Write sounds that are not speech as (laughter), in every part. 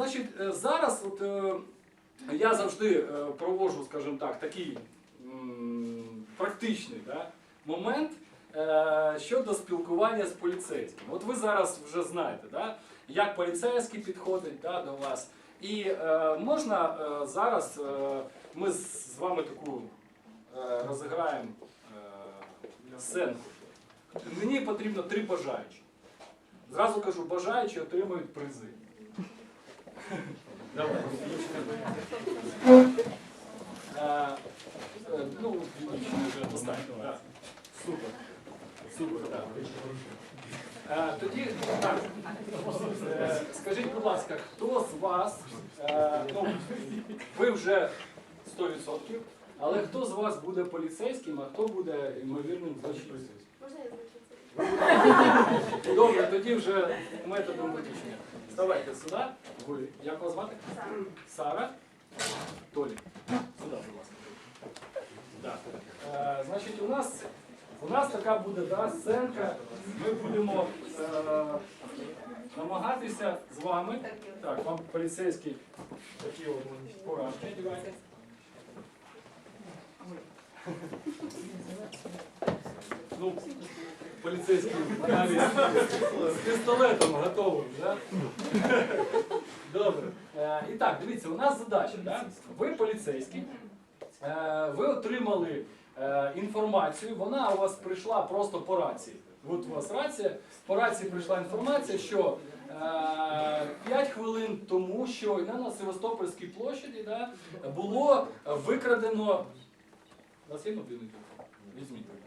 значить, е, зараз от, е, я завжди е, проводжу, скажімо так, такий практичний да, момент щодо спілкування з поліцейським. От ви зараз вже знаєте, да, як поліцейський підходить да, до вас. І е, можна е, зараз е, ми з вами таку е, розіграємо е, сценку. Мені потрібно три бажаючі. Зразу кажу, бажаючі отримують призи. Давай. Ну, вже достатньо. Супер. Супер, так. Тоді так. Скажіть, будь ласка, хто з вас, е, ну, ви вже 100%, але хто з вас буде поліцейським, а хто буде ймовірним злочинцем? Можна я залишиться? Добре, тоді вже методом виключення. Вставайте сюди. Ви, як вас звати? Сара. Толі. Сюди, будь ласка. Да. Е, значить, у нас, у нас така буде да, сценка. Ми будемо е, намагатися з вами. Так, вам поліцейський такі от одягайте. Ну, поліцейський навіть з пістолетом готовим, да? Добре. Е, І так, дивіться, у нас задача, да? ви поліцейський, е, ви отримали е, інформацію, вона у вас прийшла просто по рації. От у вас рація, по рації прийшла інформація, що е, 5 хвилин тому щойно на Севастопольській площаді да, було викрадено. У вас є мобільний телефон? Візьміть.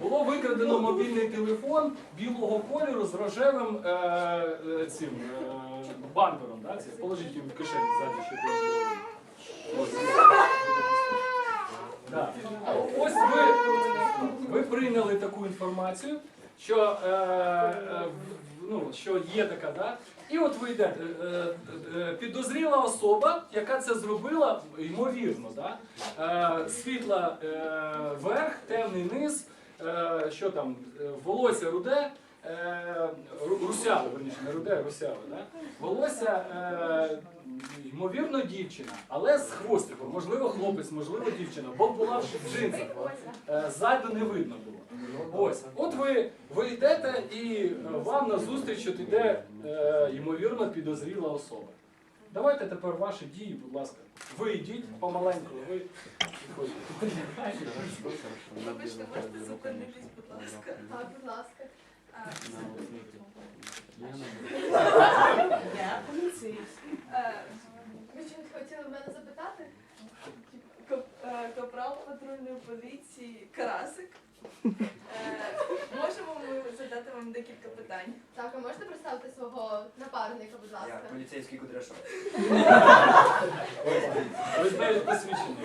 Було викрадено мобільний телефон білого кольору з рожевим е, е, цим е, бампером. Да? Це, положіть його в кишені ззаді один. Ось. Да. Ось ви, ви прийняли таку інформацію, що, е, е, ну, що є така, да? і от ви йдете, е, е, підозріла особа, яка це зробила, ймовірно, да? е, світла е, верх, темний низ, е, що там, е, волосся руде, е, русяве, верніше, не руде, русяве, да? волосся, е, ймовірно, дівчина, але з хвостиком, можливо, хлопець, можливо, дівчина, бо була в джинсах. Е, Ззаду не видно було. Ось, от ви, ви йдете і е, вам назустріч от іде, е, ймовірно, підозріла особа. Давайте тепер ваші дії, будь ласка. Ви йдіть помаленьку, ви підходьте. Вибачте, можете зупинитись, будь ласка. Так, будь ласка. Я поліцейський. е, Ви щось хотіли в мене запитати? коп- е, Капрал патрульної поліції Карасик. Е, Можемо ми задати вам декілька питань? Так, а можете представити свого напарника, будь Я ласка? поліцейський Кудряшов. Ви знаєте посвідчення.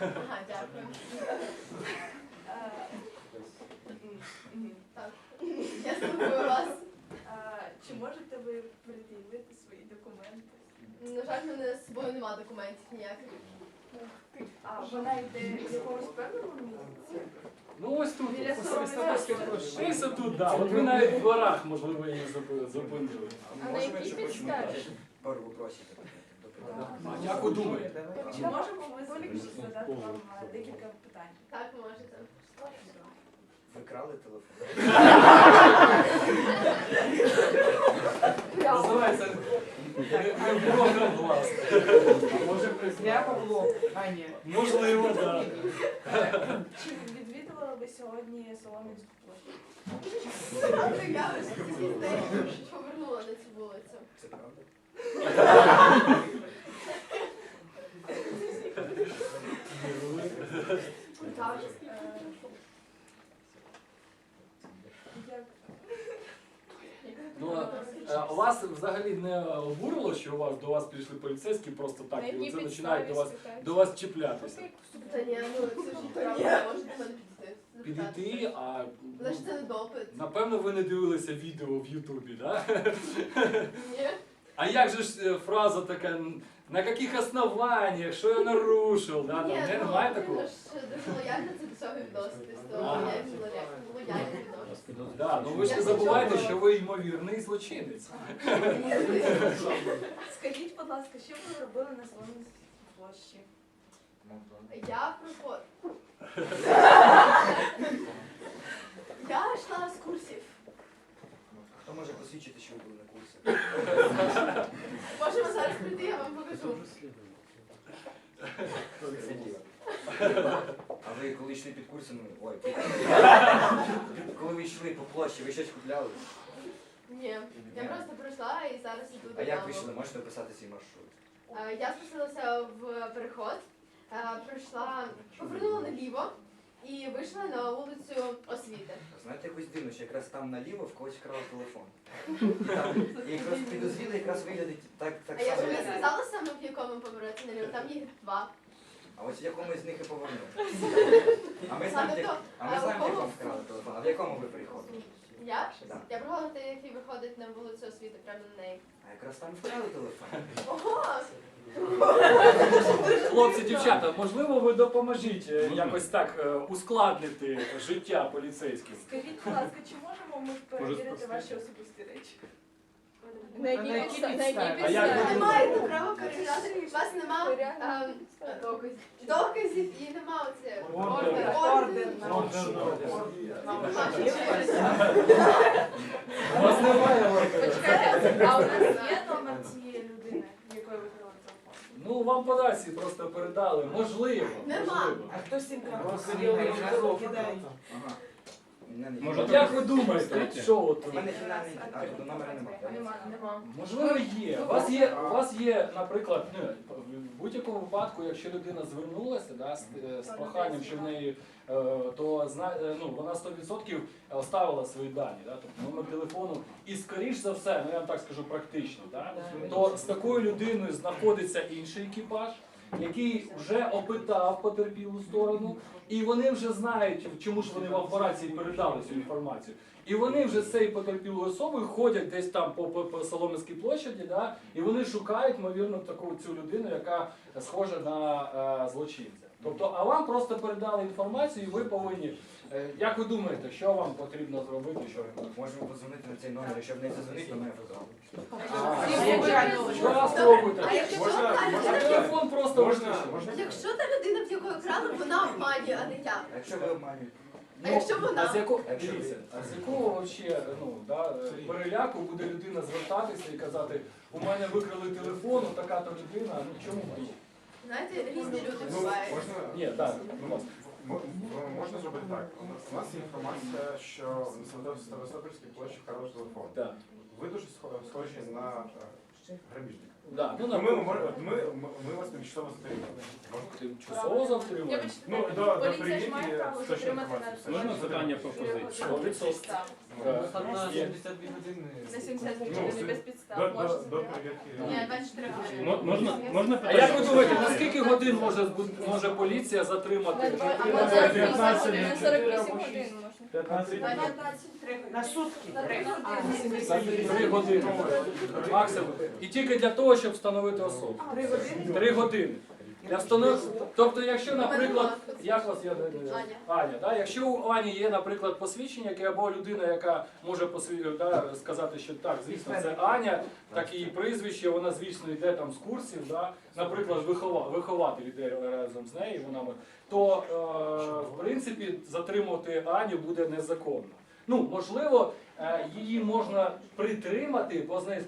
Ага, дякую. Е, м, м. Так. Я слухаю вас. Е, Чи можете ви пред'явити свої документи? На жаль, в мене з собою немає документів ніяких. А вона йде в якомусь певному місці? Ну ось тут. Біля ось Ось тут, да. От ви навіть в дворах, можливо, її зупи- зупинили. А на якій підставі? Пару вопросів. А як ви думаєте? Чи можемо ми задати вам е, декілька питань? Так, можете. Ви крали телефон? Називається глаз. Я Павло, а ні. Можливо, так. Чи відвідували ви сьогодні Солом'янську площу? Я повернула на цю вулицю. Це правда? Так. Як Ну, вас взагалі не обурило, що у вас до вас прийшли поліцейські просто так і оце починають до вас до вас чіплятися? Та ні, ну це ж правда, можете до підійти. Підійти, а Але ж це не допит. напевно ви не дивилися відео в Ютубі, да? Ні. А як же ж е, фраза така, на яких основаннях, що я нарушив, да? Там Ні, не, ну, немає такого? ж дуже лояльно це до цього відноситесь, то Ага. я лояльно відношу. Да, ну ви ж не забувайте, що ви ймовірний злочинець. Скажіть, будь ласка, що ви робили на своєму площі? Я приход. Я йшла з курсів. Хто може посвідчити, що ви були на курсі? Можемо зараз прийти, я вам покажу. А ви коли йшли під курсом, ой, під... коли ви йшли по площі, ви щось купляли? Ні, я просто прийшла і зараз іду А як ви йшли? Можете описати свій маршрут? Е, Я спустилася в переход, е, прийшла, повернула наліво і вийшла на вулицю освіти. Знаєте, якось дивно, що якраз там наліво в когось вкрали телефон. Там, і якраз підозріло, якраз виглядить так, так А я само. вже не сказала саме в якому повороті наліво, там їх два. А ось в якому з них і повернув. А ми знаємо, Саме як- а ми знаємо, як вам вкрали телефон. А в якому ви приходили? Я? Да. Я брала той, який виходить на вулицю освіти, прямо на неї. А якраз там вкрали телефон. Ого! Хлопці, дівчата, можливо, ви допоможіть е, якось так е, ускладнити життя поліцейським. Скажіть, будь ласка, чи можемо ми перевірити ваші особисті речі? На якій підставі? А як Ви ви не маєте права перевіряти, у вас нема Реально ем, доказів. І нема оце. Ордер. Ордер. У вас немає ордера. Почекайте, а у нас є номер цієї людини, якої ви телефон? Ну, вам по дачі просто передали. Можливо. Нема. можливо. А хто сім Просто крапок кидає? кидає? Ага. Може. От як ви думаєте, що от? У мене фінальний, а тут номера немає. Нема, нема. Можливо, є. У вас є, у вас є, наприклад, ну, в будь-якому випадку, якщо людина звернулася да, з, е, з проханням, що в неї, е, то зна, е, ну, вона 100% оставила свої дані, да, тобто номер телефону. І скоріш за все, ну я вам так скажу практично, да, то з такою людиною знаходиться інший екіпаж. Який вже опитав потерпілу сторону, і вони вже знають, чому ж вони в операції передали цю інформацію. І вони вже з цією потерпілою особою ходять десь там по, по, по Солом'янській площаді, да, і вони шукають, ймовірно, таку цю людину, яка схожа на е, злочинця. Тобто, а вам просто передали інформацію, і ви повинні. е, як ви думаєте, що вам потрібно зробити? Що ви Можемо подзвонити на цей номер, якщо в неї то мене позвонить. Що раз пробуйте? А якщо А телефон просто Можна, якщо та людина, в якої крали, вона обманює, а не я. А якщо ви обманюєте? А якщо вона? А з якого якщо дивіться, а з якого вообще, ну да е, переляку буде людина звертатися і казати, у мене викрали телефон, така-то людина. Ну чому ні? Знаєте, різні люди Ну, бувають. можна, Ні, так, будь ласка. м- м- можна зробити так. У нас- У нас є інформація, що на Севастопольській площі хороший телефон. Да. Ви дуже схо- схожі на е, грабіжника. Да, ну, Ну, Ми, ми, наприклад, ми, ми, ми вас тимчасово затримали. Можна? тимчасово затримуємо. Вибачте, Ну, до, до поліція ж має право затримати інформації. на Можна що питання затримали. по позиції? Сто відсотків. Ну, Так. Є. На 70 Ну, годин це- без До, підстав до, можна до затримати. перевірки. Ні, 24 години. Мо- Можна, можна А питання? як ви думаєте, на скільки годин може, збу- може поліція затримати? На або на 15 годин, на 48 годин. 15 На сутки. Три години. Максимум. І тільки для того, щоб встановити особу. Три години? Для встанов... Тобто, якщо, наприклад, як вас я Аня. Да? якщо у Ані є, наприклад, посвідчення, яке або людина, яка може посві... да, сказати, що так, звісно, це Аня, так її прізвище, вона, звісно, йде там з курсів, да? наприклад, вихова... вихователь йде разом з нею, вона то е, в принципі затримувати Аню буде незаконно. Ну, можливо, її можна притримати, бо з нею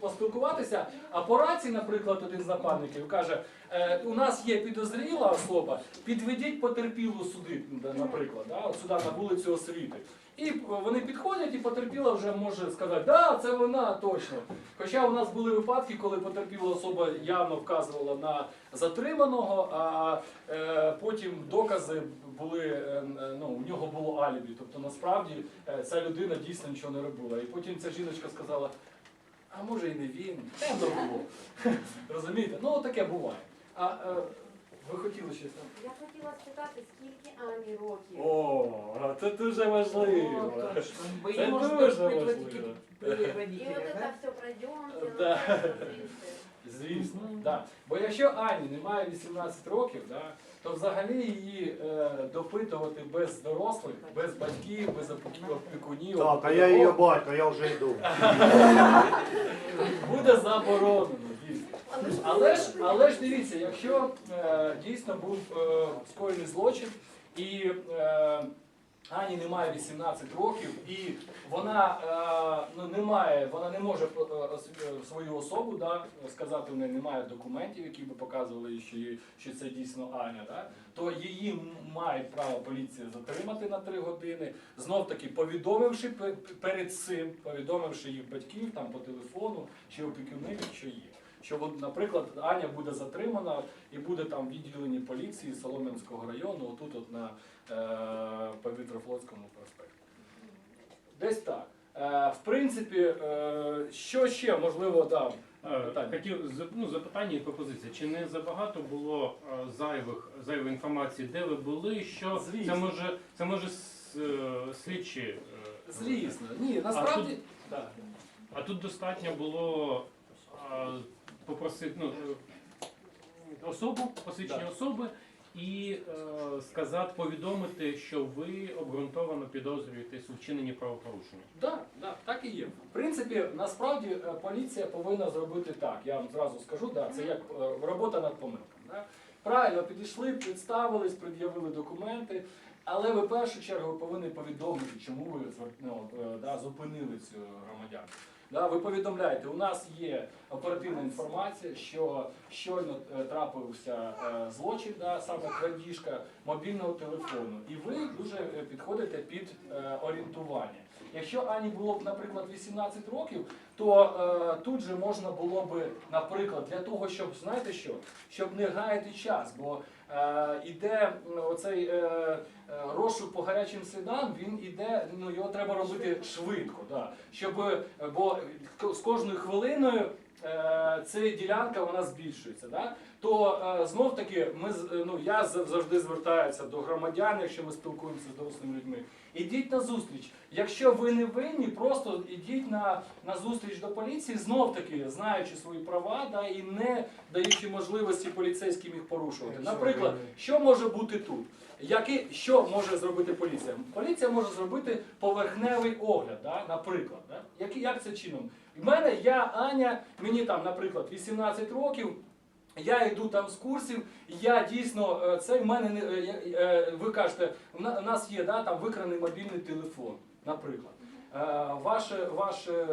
поспілкуватися. А по рації, наприклад, один з нападників каже: е, у нас є підозріла особа, підведіть потерпілу сюди, наприклад, да, сюди на вулицю освіти. І вони підходять, і потерпіла вже може сказати, да, це вона точно. Хоча у нас були випадки, коли потерпіла особа явно вказувала на затриманого, а е, потім докази були, е, ну, у нього було алібі. Тобто насправді е, ця людина дійсно нічого не робила. І потім ця жіночка сказала, а може і не він, темно було. (laughs) Розумієте? Ну таке буває. А е, ви хотіли щось там? Я хотіла спитати, скільки Ані років? О, це дуже важливо. О, точно. Це дуже важливо. родителях, (laughs) це да? все пройдемте, Да. ну, так. Звісно, да. Бо якщо Ані немає 18 років, да, то взагалі її е, допитувати без дорослих, без батьків, без опіку- опікунів, Так, а я її батько, я вже йду. (laughs) буде заборонено. дійсно. Але ж Але ж, але ж дивіться, якщо е, дійсно був е, скоєний злочин і е, Ані немає 18 років, і вона е, ну, не має, вона не може е, е, свою особу да, сказати, в неї немає документів, які би показували, що, що це дійсно Аня, да, то її має право поліція затримати на 3 години, знов таки повідомивши перед цим, повідомивши їх батьків там по телефону чи опікунів, що є. Що, наприклад, Аня буде затримана і буде там в відділенні поліції Солом'янського району, отут от на е, Повітрофлотському проспекті. Десь так. Е, в принципі, е, що ще можливо Е, Питання. Хотів ну, запитання і пропозиція. Чи не забагато було е, зайвих зайвої інформації, де ви були? Що Звісно. це може це може е, слідчі? е, Звісно, ні, насправді. да. А тут достатньо було попросити ну, особу, посвідчення Да. особи, і е, сказати, повідомити, що ви обґрунтовано підозрюєтесь у вчиненні правопорушення. Да, да, так і є. В принципі, насправді е, поліція повинна зробити так. Я вам зразу скажу, да, це як е, робота над помилками. Да? Правильно, підійшли, представились, пред'явили документи, але ви в першу чергу повинні повідомити, чому ви звер- ну, е, да, зупинили цю громадянку. Да, ви повідомляєте, у нас є оперативна інформація, що щойно е, трапився е, злочин, да, саме крадіжка мобільного телефону, і ви дуже е, підходите під орієнтування. Якщо Ані було б, наприклад, 18 років, то е, тут же можна було би, наприклад, для того, щоб знаєте що, щоб не гаяти час, бо е, іде оцей е, е, розшук по гарячим слідам, він іде, ну його треба робити швидко, да, щоб е, бо з кожною хвилиною. е, Ця ділянка вона збільшується, да? то знов таки ми ну я завжди звертаюся до громадян, якщо ми спілкуємося з дорослими людьми. Ідіть на зустріч. Якщо ви не винні, просто ідіть на, на зустріч до поліції, знов таки знаючи свої права, да, і не даючи можливості поліцейським їх порушувати. Наприклад, що може бути тут? Який, що може зробити поліція? Поліція може зробити поверхневий огляд, да, наприклад. Да? Як, як це чином? В мене я, Аня, мені там, наприклад, 18 років. Я йду там з курсів, я дійсно е, це в мене не е, е, ви кажете, у нас є да, там викраний мобільний телефон, наприклад. Ваше, ваше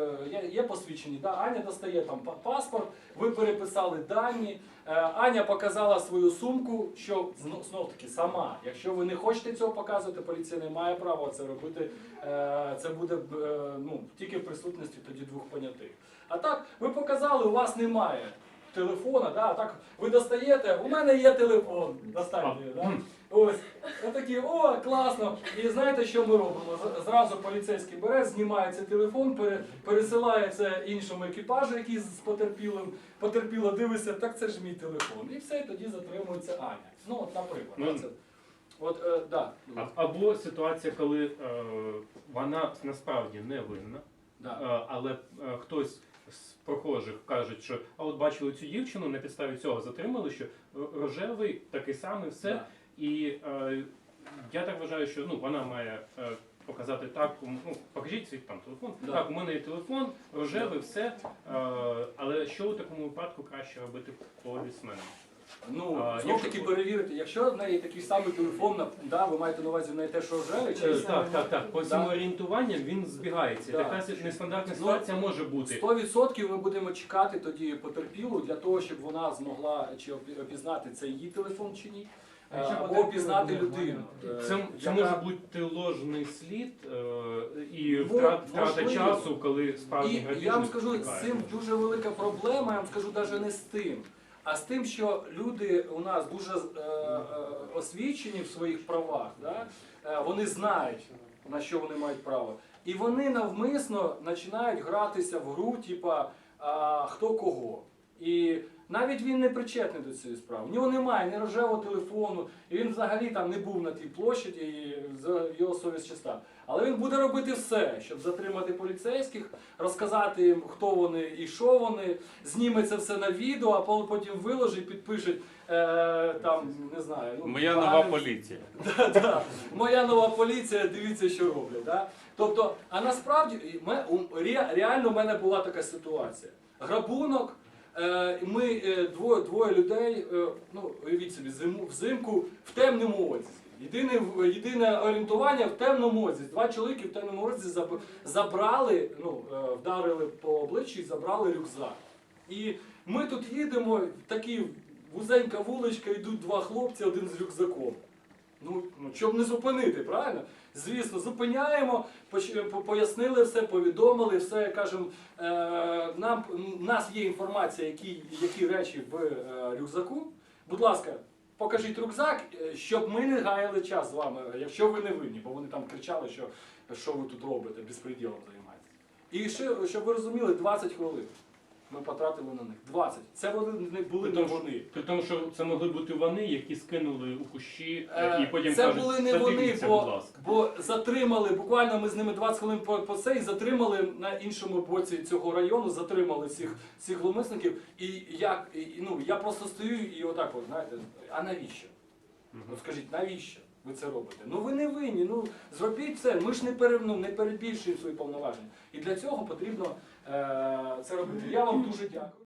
є, посвідчені, да? Аня достає там паспорт, ви переписали дані. Аня показала свою сумку, що знов, таки сама. Якщо ви не хочете цього показувати, поліція не має права це робити. Це буде ну, тільки в присутності тоді двох понятих. А так, ви показали, у вас немає телефона, да, так ви достаєте, у мене є телефон. Достаньте, да? Ось, отакі, о, класно. І знаєте, що ми робимо? Зразу поліцейський бере, знімає цей телефон, пере- пересилає це іншому екіпажу, який з потерпілим, потерпіло дивиться, так це ж мій телефон. І все, тоді затримується Аня. Ну, от, наприклад. Ну, це. От, е, да, А- Або ситуація, коли е, вона насправді не винна, да. Е, але е, хтось з прохожих кажуть, що а от бачили цю дівчину, на підставі цього затримали, що рожевий такий самий, все. Да. І е, я так вважаю, що ну вона має е, показати так, ну покажіть свій там телефон. Да. Так, у мене є телефон, рожевий, все. Е, але що у такому випадку краще робити по полісменам? Ну, А, знов таки перевірити, якщо в неї такий самий телефон, на- да, ви маєте на увазі в неї те, що рожевий, чи Е, Так, так, так. По Да. цьому орієнтуванням він збігається. Да. Така си- нестандартна Ну, ситуація може бути. 100% ми будемо чекати тоді потерпілу для того, щоб вона змогла чи опі- опізнати це її телефон чи ні, А якщо е, або потерпіла опізнати буде людину. е, Це, це яка- може бути ложний слід е, і Ну, втрат, втрата можливо. часу, коли справжній І я вам скажу, з втікає. цим дуже велика проблема, я вам скажу навіть не з тим, а з тим, що люди у нас дуже е, е, освічені в своїх правах, да? е, вони знають, на що вони мають право. І вони навмисно починають гратися в гру, типа а, хто кого. І навіть він не причетний до цієї справи. В нього немає ні рожевого телефону, і він взагалі там не був на тій площаді, і його совість чиста. Але він буде робити все, щоб затримати поліцейських, розказати їм, хто вони і що вони, зніме це все на відео, а потім виложить, підпишуть е, там, не знаю. Ну, Моя нова поліція. (laughs) Да, Моя нова поліція, дивіться, що роблять. Да? Тобто, а насправді ре- реально в мене була така ситуація. Грабунок, ми е, двоє, двоє людей, е, ну, уявіть собі, зиму, взимку в темному одязі. Єдине, єдине орієнтування в темному одязі. Два чоловіки в темному одязі забрали, ну, е, вдарили по обличчю і забрали рюкзак. І ми тут їдемо, такі вузенька вуличка, йдуть два хлопці, один з рюкзаком. Ну, ну щоб не зупинити, правильно? Звісно, зупиняємо, пояснили все, повідомили, все кажемо. Е, нам у нас є інформація, які, які речі в е, рюкзаку. Будь ласка, покажіть рюкзак, е, щоб ми не гаяли час з вами, якщо ви не винні, бо вони там кричали, що, що ви тут робите, безпреділом займаєтесь. І ще, щоб ви розуміли, 20 хвилин ми потратили на них. 20. Це вони не були не вони. При тому, що це могли бути вони, які скинули у кущі Е, і потім це кажуть, були не вони, бо-. Бо затримали, буквально ми з ними 20 хвилин по, по це і затримали на іншому боці цього району, затримали цих, цих зловмисників. І як, і, ну, я просто стою і отак от, знаєте, а навіщо? Ну скажіть, навіщо ви це робите? Ну ви не винні, ну зробіть це. Ми ж не, пере, ну, не перебільшуємо свої повноваження. І для цього потрібно е, це робити. Я вам дуже дякую.